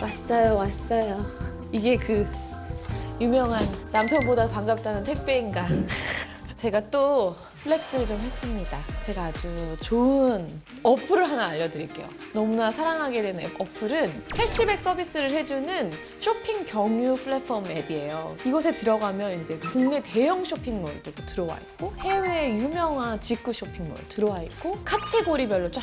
왔어요, 왔어요. 이게 그 유명한 남편보다 반갑다는 택배인가. 제가 또 플렉스를 좀 했습니다. 제가 아주 좋은 어플을 하나 알려드릴게요. 너무나 사랑하게 앱- 어플은 캐시백 서비스를 해주는 쇼핑 경유 플랫폼 앱이에요. 이곳에 들어가면 이제 국내 대형 쇼핑몰들도 들어와 있고 해외 유명한 직구 쇼핑몰 들어와 있고 카테고리별로 쫙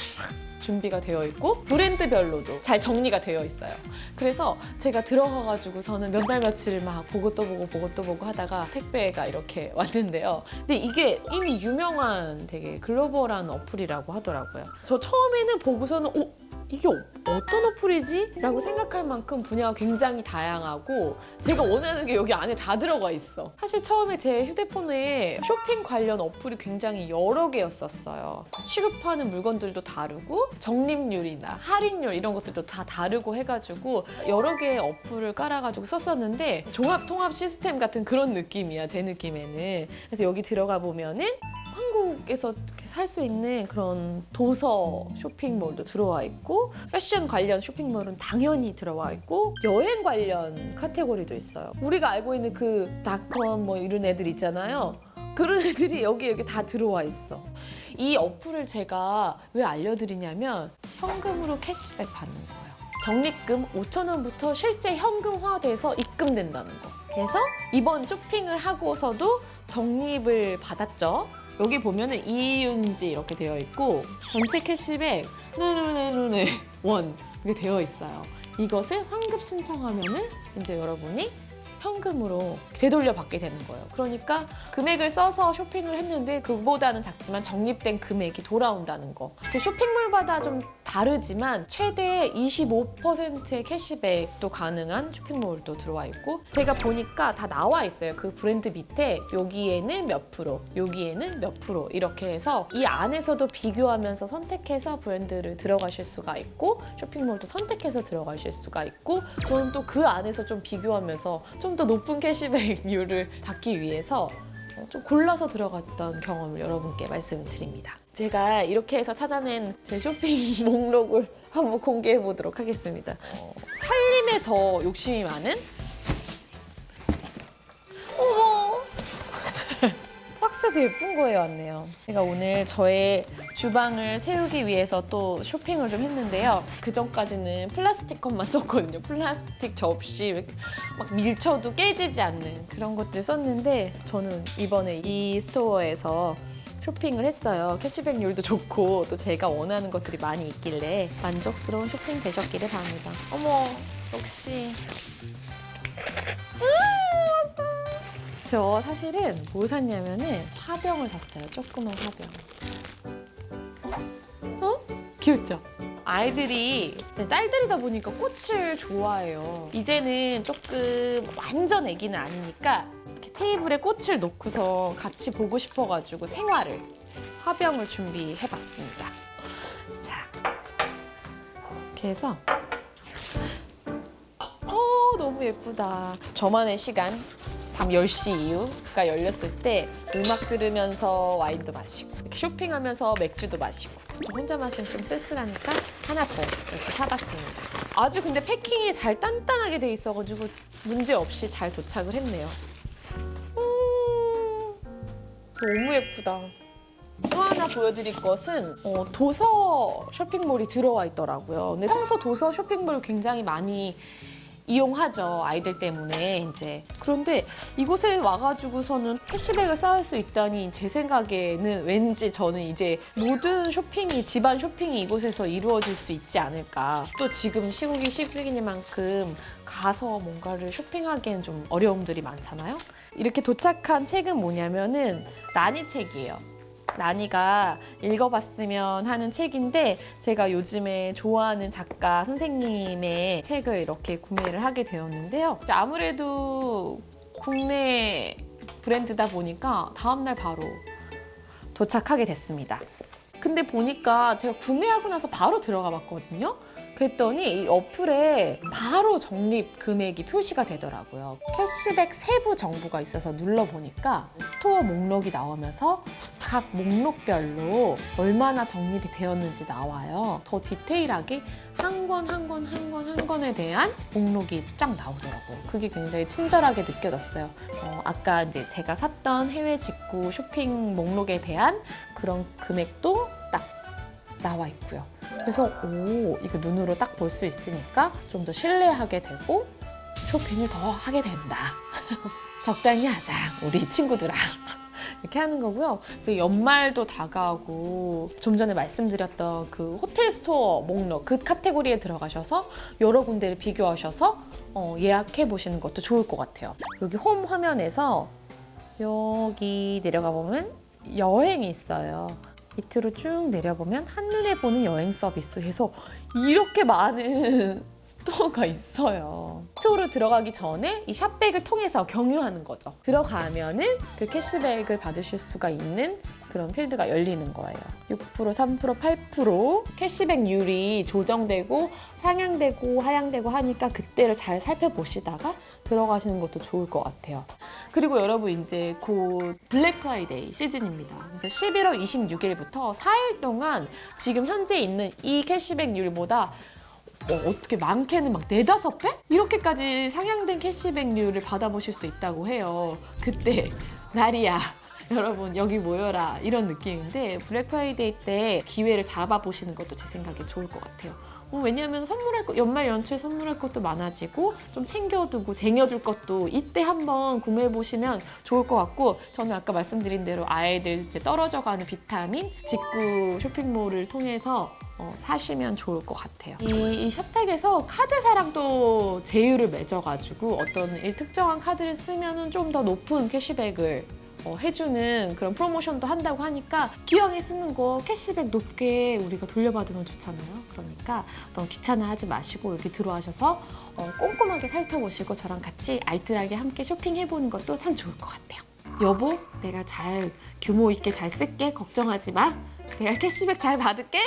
준비가 되어 있고 브랜드별로도 잘 정리가 되어 있어요. 그래서 제가 들어가가지고서는 몇 날 며칠을 막 보고 또 보고 보고 또 보고 하다가 택배가 이렇게 왔는데요. 근데 이게 이미 유명한 되게 글로벌한 어플이라고 하더라고요. 저 처음에는 보고서는 어? 이게 어- 어떤 어플이지? 라고 생각할 만큼 분야가 굉장히 다양하고 제가 원하는 게 여기 안에 다 들어가 있어. 사실 처음에 제 휴대폰에 쇼핑 관련 어플이 굉장히 여러 개였었어요. 취급하는 물건들도 다르고 적립률이나 할인율 이런 것들도 다 다르고 해가지고 여러 개의 어플을 깔아가지고 썼었는데 종합 통합 시스템 같은 그런 느낌이야 제 느낌에는. 그래서 여기 들어가 보면은 한국에서 살 수 있는 그런 도서 쇼핑몰도 들어와 있고 패션 관련 쇼핑몰은 당연히 들어와 있고 여행 관련 카테고리도 있어요. 우리가 알고 있는 그 닷컴 뭐 이런 애들 있잖아요. 그런 애들이 여기 여기 다 들어와 있어. 이 어플을 제가 왜 알려드리냐면 현금으로 캐시백 받는 거예요. 적립금 5천 원부터 실제 현금화돼서 입금된다는 거. 그래서 이번 쇼핑을 하고서도 적립을 받았죠. 여기 보면은 이윤지 이렇게 되어 있고 전체 캐시백 네네네네 원 이렇게 되어 있어요. 이것을 환급 신청하면은 이제 여러분이 현금으로 되돌려 받게 되는 거예요. 그러니까 금액을 써서 쇼핑을 했는데 그보다는 작지만 적립된 금액이 돌아온다는 거. 그 쇼핑몰마다 좀 다르지만 최대 25%의 캐시백도 가능한 쇼핑몰도 들어와 있고 제가 보니까 다 나와 있어요. 그 브랜드 밑에 여기에는 몇 프로, 여기에는 몇 프로 이렇게 해서 이 안에서도 비교하면서 선택해서 브랜드를 들어가실 수가 있고 쇼핑몰도 선택해서 들어가실 수가 있고 저는 또 그 안에서 좀 비교하면서 좀 더 높은 캐시백률을 받기 위해서 어, 좀 골라서 들어갔던 경험을 여러분께 말씀드립니다. 제가 이렇게 해서 찾아낸 제 쇼핑 목록을 한번 공개해 보도록 하겠습니다. 어, 살림에 더 욕심이 많은? 어머! 박스도 예쁜 거에 왔네요. 제가 오늘 저의 주방을 채우기 위해서 또 쇼핑을 좀 했는데요. 그 전까지는 플라스틱 컵만 썼거든요. 플라스틱 접시 막 밀쳐도 깨지지 않는 그런 것들 썼는데 저는 이번에 이 스토어에서 쇼핑을 했어요. 캐시백률도 좋고 또 제가 원하는 것들이 많이 있길래 만족스러운 쇼핑 되셨기를 바랍니다. 어머 역시 저 사실은 뭐 샀냐면은 화병을 샀어요. 조그만 화병. 어? 귀엽죠? 아이들이 딸들이다 보니까 꽃을 좋아해요. 이제는 조금 완전 애기는 아니니까 테이블에 꽃을 놓고서 같이 보고 싶어가지고 생화를 화병을 준비해봤습니다. 자, 이렇게 해서 어 너무 예쁘다. 저만의 시간 밤 10시 이후가 열렸을 때 음악 들으면서 와인도 마시고 쇼핑하면서 맥주도 마시고 저 혼자 마시면 좀 쓸쓸하니까 하나 더 이렇게 사봤습니다. 아주 근데 패킹이 잘 단단하게 돼 있어가지고 문제 없이 잘 도착을 했네요. 음, 너무 예쁘다. 또 하나 보여드릴 것은 어, 도서 쇼핑몰이 들어와 있더라고요. 근데 평소 도서 쇼핑몰 굉장히 많이 이용하죠 아이들 때문에 이제. 그런데 이곳에 와가지고서는 캐시백을 쌓을 수 있다니 제 생각에는 왠지 저는 이제 모든 쇼핑이 집안 쇼핑이 이곳에서 이루어질 수 있지 않을까. 또 지금 시국이 시국이니만큼 가서 뭔가를 쇼핑하기엔 좀 어려움들이 많잖아요. 이렇게 도착한 책은 뭐냐면은 라니 책이에요 라니가 읽어봤으면 하는 책인데 제가 요즘에 좋아하는 작가 선생님의 책을 이렇게 구매를 하게 되었는데요. 아무래도 국내 브랜드다 보니까 다음날 바로 도착하게 됐습니다. 근데 보니까 제가 구매하고 나서 바로 들어가 봤거든요. 그랬더니 이 어플에 바로 적립 금액이 표시가 되더라고요. 캐시백 세부 정보가 있어서 눌러보니까 스토어 목록이 나오면서 각 목록별로 얼마나 적립이 되었는지 나와요. 더 디테일하게 한 권 한 권 한 권 한 권에 대한 목록이 쫙 나오더라고요. 그게 굉장히 친절하게 느껴졌어요. 어, 아까 이제 제가 샀던 해외 직구 쇼핑 목록에 대한 그런 금액도 딱 나와 있고요. 그래서 오 이거 눈으로 딱 볼 수 있으니까 좀 더 신뢰하게 되고 쇼핑을 더 하게 된다. 적당히 하자 우리 친구들아. 이렇게 하는 거고요. 이제 연말도 다가오고 좀 전에 말씀드렸던 그 호텔 스토어 목록 그 카테고리에 들어가셔서 여러 군데를 비교하셔서 어, 예약해 보시는 것도 좋을 것 같아요. 여기 홈 화면에서 여기 내려가 보면 여행이 있어요. 밑으로 쭉 내려보면 한눈에 보는 여행 서비스 해서 이렇게 많은 스토어가 있어요. 스토어로 들어가기 전에 이 샵백을 통해서 경유하는 거죠. 들어가면은 그 캐시백을 받으실 수가 있는 그런 필드가 열리는 거예요. 6%, 3%, 8% 캐시백률이 조정되고 상향되고 하향되고 하니까 그때를 잘 살펴보시다가 들어가시는 것도 좋을 것 같아요. 그리고 여러분 이제 곧 블랙 프라이데이 시즌입니다. 그래서 11월 26일부터 4일 동안 지금 현재 있는 이 캐시백률보다 어, 어떻게 많게는 막 네다섯 배? 이렇게까지 상향된 캐시백률을 받아보실 수 있다고 해요. 그때 날이야. 여러분 여기 모여라 이런 느낌인데 블랙 프라이데이 때 기회를 잡아보시는 것도 제 생각에 좋을 것 같아요. 어, 왜냐하면 선물할 거 연말 연초에 선물할 것도 많아지고 좀 챙겨두고 쟁여줄 것도 이때 한번 구매해 보시면 좋을 것 같고 저는 아까 말씀드린 대로 아이들 이제 떨어져가는 비타민 직구 쇼핑몰을 통해서 어, 사시면 좋을 것 같아요. 이, 이 샵백에서 카드사랑 또 제휴를 맺어가지고 어떤 일 특정한 카드를 쓰면은 좀 더 높은 캐시백을 어, 해주는 그런 프로모션도 한다고 하니까 기왕에 쓰는 거 캐시백 높게 우리가 돌려받으면 좋잖아요. 그러니까 너무 귀찮아하지 마시고 여기 들어와셔서 어, 꼼꼼하게 살펴보시고 저랑 같이 알뜰하게 함께 쇼핑해보는 것도 참 좋을 것 같아요. 여보, 내가 잘 규모 있게 잘 쓸게. 걱정하지 마. 내가 캐시백 잘 받을게.